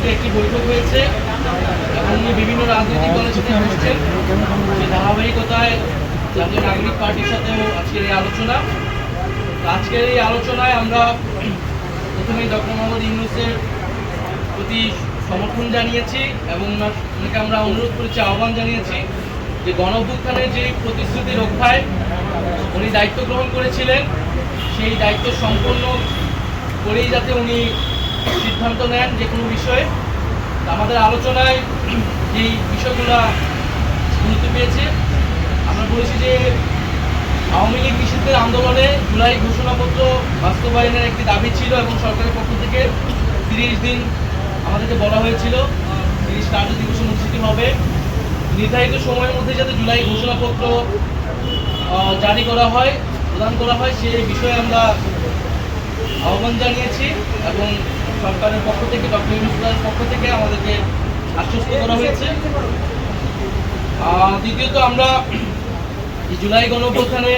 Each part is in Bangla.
পূর্বে একটি বৈঠক হয়েছে। এবং বিভিন্ন রাজনৈতিক দলের সাথে বসছেন সেই ধারাবাহিকতায় জাতীয় নাগরিক পার্টির সাথেও আজকের এই আলোচনা। আজকের এই আলোচনায় আমরা প্রথমেই ডক্টর মোহাম্মদ ইউনুসের প্রতি সমর্থন জানিয়েছি এবং ওনাকে আমরা অনুরোধ করেছি, আহ্বান জানিয়েছি যে গণভ্যুত্থানের যে প্রতিশ্রুতি রক্ষায় উনি দায়িত্ব গ্রহণ করেছিলেন, সেই দায়িত্ব সম্পন্ন করেই যাতে উনি সিদ্ধান্ত নেন যে কোনো বিষয়ে। আমাদের আলোচনায় যেই বিষয়গুলো গুরুত্ব পেয়েছে। আমরা বলেছি যে আওয়ামী লীগ নিষিদ্ধের আন্দোলনে জুলাই ঘোষণাপত্র বাস্তবায়নের একটি দাবি ছিল এবং সরকারের পক্ষ থেকে তিরিশ দিন আমাদেরকে বলা হয়েছিল, তিরিশ কার্য দিবস অনুষ্ঠিত হবে। নির্ধারিত সময়ের মধ্যে যাতে জুলাই ঘোষণাপত্র জারি করা হয়, প্রদান করা হয় সেই বিষয়ে আমরা আহ্বান জানিয়েছি এবং সরকারের পক্ষ থেকে ডক্টর ইউনুসের পক্ষ থেকে আমাদেরকে আশ্বস্ত করা হয়েছে। দ্বিতীয়ত আমরা জুলাই গণঅভ্যুত্থানে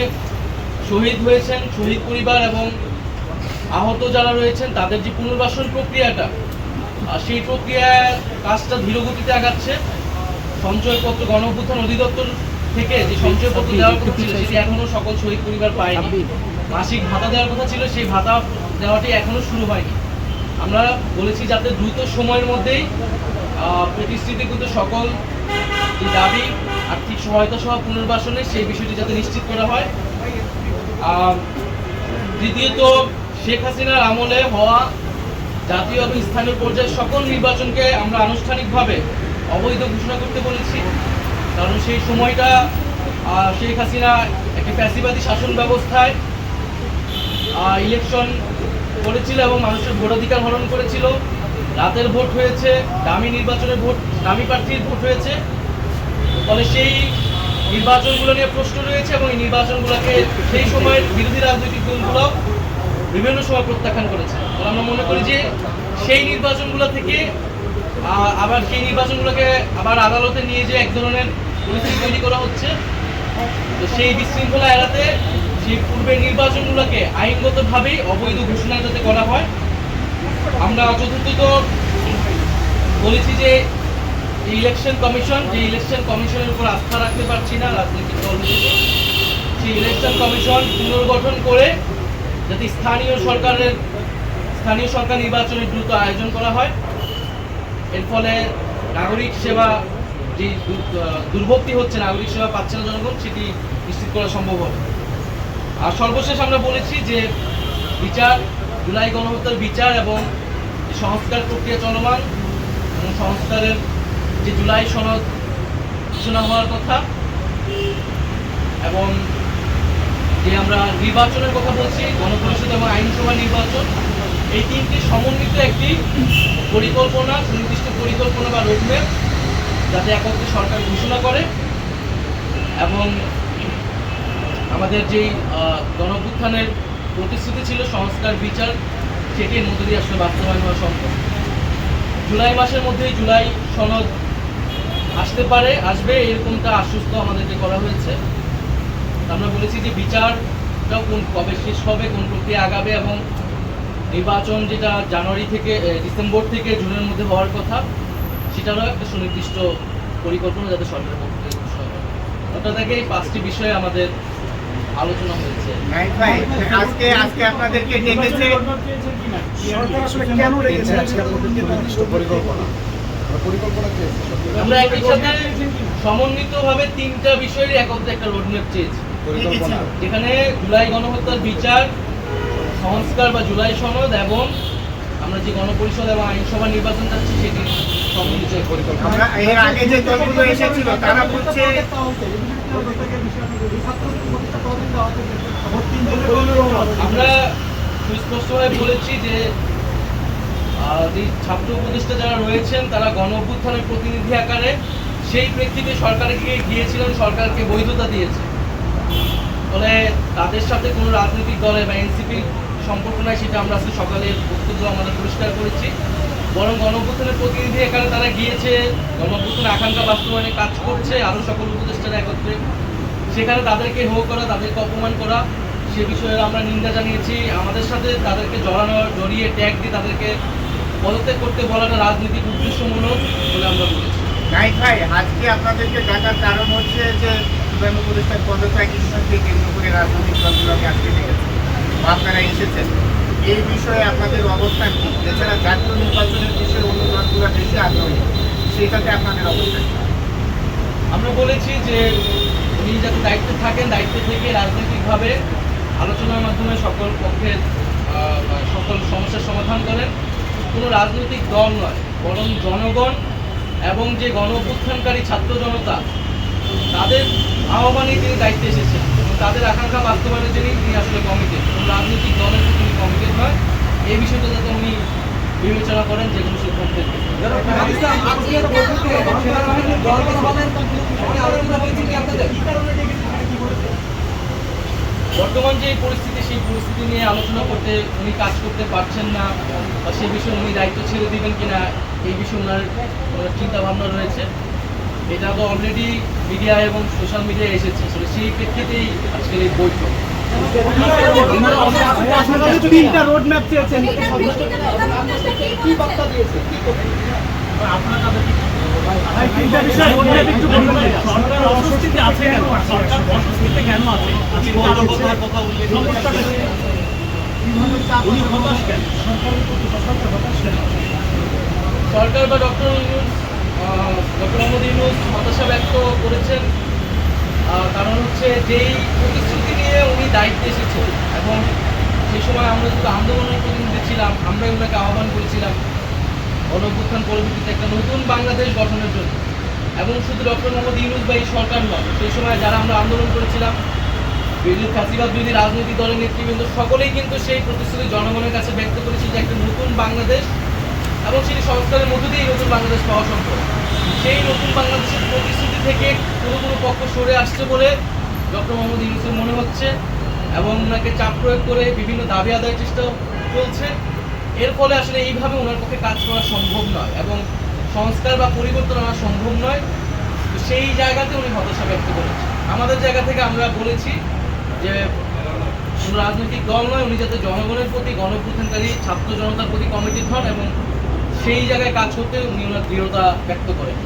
শহীদ হয়েছেন শহীদ পরিবার এবং আহত যারা রয়েছেন তাদের যে পুনর্বাসন প্রক্রিয়াটা সেই প্রক্রিয়ার কাজটা ধীরগতিতে আগাচ্ছে। সঞ্চয়পত্র গণঅভ্যুত্থান অধিদপ্তর থেকে যে সঞ্চয়পত্র দেওয়ার কথা ছিল সেটি এখনও সকল শহীদ পরিবার পায়নি। মাসিক ভাতা দেওয়ার কথা ছিল সেই ভাতা দেওয়াটি এখনও শুরু হয়নি। আমরা বলেছি যাতে দ্রুত সময়ের মধ্যেই প্রতিশ্রুতিকৃত সকল যে দাবি, আর্থিক সহায়তা সহ পুনর্বাসনে সেই বিষয়টি যাতে নিশ্চিত করা হয়। দ্বিতীয়ত, শেখ হাসিনার আমলে হওয়া জাতীয় এবং স্থানীয় পর্যায়ের সকল নির্বাচনকে আমরা আনুষ্ঠানিকভাবে অবৈধ ঘোষণা করতে বলেছি। কারণ সেই সময়টা শেখ হাসিনা একটি ফ্যাসিবাদী শাসন ব্যবস্থায় ইলেকশন করেছিল এবং মানুষের ভোটাধিকার হরণ করেছিল। রাতের ভোট হয়েছে, দামি নির্বাচনের ভোট, দামি প্রার্থীর ভোট হয়েছে। ফলে সেই নির্বাচনগুলো নিয়ে প্রশ্ন রয়েছে এবং এই নির্বাচনগুলোকে সেই সময়ের বিরোধী রাজনৈতিক দলগুলো বিভিন্ন সময় প্রত্যাখ্যান করেছে। তো আমরা মনে করি যে সেই নির্বাচনগুলো থেকে আবার সেই নির্বাচনগুলোকে আবার আদালতে নিয়ে যে এক ধরনের পরিস্থিতি তৈরি করা হচ্ছে, তো সেই বিশৃঙ্খলা এড়াতে সেই পূর্বের নির্বাচনগুলোকে আইনগতভাবেই অবৈধ ঘোষণা যাতে করা হয় আমরা চতুর্থত বলেছি যে ইলেকশন কমিশন যে ইলেকশন কমিশনের উপর আস্থা রাখতে পারছি না রাজনৈতিক দলগুলো সেই ইলেকশন কমিশন পুনর্গঠন করে যাতে স্থানীয় সরকারের স্থানীয় সরকার নির্বাচনের দ্রুত আয়োজন করা হয়। এর ফলে নাগরিক সেবা যে দু- আহ, দুর্ভোগটি হচ্ছে নাগরিক সেবা পাচ্ছে না জনগণ সেটি নিশ্চিত করা সম্ভব হবে। আর সর্বশেষ আমরা বলেছি যে বিচার, জুলাই গণহত্যার বিচার এবং সংস্কার প্রক্রিয়া চলমান এবং সংস্কারের যে জুলাই সনদ ঘোষণা হওয়ার কথা এবং যে আমরা নির্বাচনের কথা বলছি, গণপরিষদ এবং আইনসভা নির্বাচন, এই তিনটি সমন্বিত একটি পরিকল্পনা, সুনির্দিষ্ট পরিকল্পনা বা রোডম্যাপ যাতে একত্রে সরকার ঘোষণা করে এবং আমাদের যেই গণভ্যুত্থানের প্রতিশ্রুতি ছিল সংস্কার, বিচার সেটির মধ্যে দিয়ে আসলে বাস্তবায়ন হওয়া সম্ভব। জুলাই মাসের মধ্যেই জুলাই সনদ আসতে পারে, আসবে, এরকমটা আশ্বস্ত আমাদেরকে করা হয়েছে। আমরা বলেছি যে বিচারটাও কোন কবে শেষ হবে, কোন প্রক্রিয়া আগাবে এবং নির্বাচন যেটা জানুয়ারি থেকে ডিসেম্বর থেকে জুনের মধ্যে হওয়ার কথা, সেটারও একটা সুনির্দিষ্ট পরিকল্পনা যাতে সরকারের পক্ষ থেকে ওটা এই পাঁচটি বিষয়ে আমাদের আলোচনা হয়েছে। আজকে আজকে আপনাদেরকে ডেকেছে। সরকার আসলে কেন রেখেছে আজকে আপনাদেরকে নির্দিষ্ট পরিকল্পনা। বা পরিকল্পনা চেয়েছে আমরা একই সাথে সমন্বিতভাবে তিনটা বিষয়ের একত্রে একটা রোডম্যাপ চেয়েছি। পরিকল্পনা। যেখানে জুলাই গণহত্যার বিচার সংস্কার বা জুলাই সনদ এবং আমরা যে গণপরিষদ এবং আইনসভা নির্বাচন যাচ্ছি সেটি আমরা তারা বলছে সুস্পষ্টভাবে বলেছি যে ছাত্র উপদেষ্টা যারা রয়েছেন, তারা গণ অভ্যুত্থানের প্রতিনিধি আকারে সেই প্রেক্ষিতে সরকারকে গিয়েছিলেন, সরকারকে বৈধতা দিয়েছে। ফলে তাদের সাথে কোনো রাজনৈতিক দলের বা এনসিপির সম্পর্ক নাই, সেটা আমরা আজকে সকালে বক্তব্য আমাদের পরিষ্কার করেছি। বরং গণঅভ্যুত্থানের প্রতিনিধি এখানে তারা গিয়েছে গণঅভ্যুত্থানের আকাঙ্ক্ষা বাস্তবায়নে কাজ করছে আরও সকল উপদেষ্টারা একত্রে। সেখানে তাদেরকে হো করা, তাদেরকে অপমান করা, সে বিষয়ে আমরা নিন্দা জানিয়েছি। আমাদের সাথে তাদেরকে জড়ানো, জড়িয়ে ট্যাগ দিয়ে তাদেরকে পদত্যাগ করতে বলাটা রাজনৈতিক উদ্দেশ্যমূলক বলে আমরা বলেছি। ভাই, আজকে আপনাদেরকে ডাকার কারণ হচ্ছে যে প্রধান উপদেষ্টার পদত্যাগ করে রাজনৈতিক দলগুলোকে আজকে ডেকেছে আপনারা এসেছেন। এই বিষয়ে আপনাদের অবস্থান কি? এছাড়া জাতীয় নির্বাচনের বিষয়ে অন্য বেশি আগ্রহী, সেটাতে আপনাদের অবস্থান আমরা বলেছি যে উনি যাতে দায়িত্বে থাকেন, দায়িত্বে থেকে রাজনৈতিকভাবে আলোচনার মাধ্যমে সকল পক্ষের সকল সমস্যার সমাধান করেন। কোনো রাজনৈতিক দল নয়, বরং জনগণ এবং যে গণ অভ্যুত্থানকারী ছাত্র জনতা, তাদের আহ্বানেই তিনি দায়িত্বে এসেছেন তাদের আকাঙ্ক্ষা বাস্তবায়নের জন্যই তিনি আসলে কমিটেড কোনো রাজনৈতিক দলের প্রতি নয় এই বিষয়টা যাতে উনি বিবেচনা করেন যে কোনো সিদ্ধান্তের বর্তমান যে পরিস্থিতি সেই পরিস্থিতি নিয়ে আলোচনা করতে উনি কাজ করতে পারছেন না বা সেই বিষয়ে উনি দায়িত্ব ছেড়ে দিবেন কিনা এই বিষয়ে ওনার ওনার চিন্তা ভাবনা রয়েছে। এটা তো অলরেডি মিডিয়া এবং সোশ্যাল মিডিয়ায় এসেছে সেই প্রেক্ষিতেই আজকের এই বৈঠক। তিনটা রোড ম্যাপ চেয়েছেন সরকার আছে সরকার বা ডক্টর ইউনুস ডক্টর মোহাম্মদ ইউনুস হতাশা ব্যক্ত করেছেন কারণ হচ্ছে যেই দায়িত্বে এসেছে এবং সেই সময় আমরা যদি আন্দোলনের প্রতিনিধি ছিলাম আমরাই ওনাকে আহ্বান করেছিলাম। গণঅভ্যুত্থান পরবর্তীতে একটা নতুন বাংলাদেশ গঠনের জন্য। এবং শুধু ডক্টর মোহাম্মদ ইউনুস বা সরকার নয় সেই সময় যারা আমরা আন্দোলন করেছিলাম, বিরোধী ফাঁসিবাদ বিরোধী রাজনৈতিক দলের নেতৃবৃন্দ, সকলেই কিন্তু সেই প্রতিশ্রুতি জনগণের কাছে ব্যক্ত করেছে যে একটা নতুন বাংলাদেশ এবং সেই সংস্কারের মধ্য দিয়েই নতুন বাংলাদেশ পাওয়া সম্ভব। সেই নতুন বাংলাদেশের প্রতিশ্রুতি থেকে কোনো কোনো পক্ষ সরে আসছে বলে ডক্টর মোহাম্মদ ইউনুসের মনে হচ্ছে। এবং ওনাকে চাপ প্রয়োগ করে বিভিন্ন দাবি আদায়ের চেষ্টা চলছে। এর ফলে আসলে এইভাবে ওনার পক্ষে কাজ করা সম্ভব নয় এবং সংস্কার বা পরিবর্তন আনা সম্ভব নয়। তো সেই জায়গাতে উনি হতাশা ব্যক্ত করেছেন। আমাদের জায়গা থেকে আমরা বলেছি যে রাজনৈতিক দল নয়, উনি যাতে জনগণের প্রতি গণপ্রধানকারী ছাত্র জনতার প্রতি কমিটি হন এবং সেই জায়গায় কাজ করতে উনি ওনার দৃঢ়তা ব্যক্ত করেন।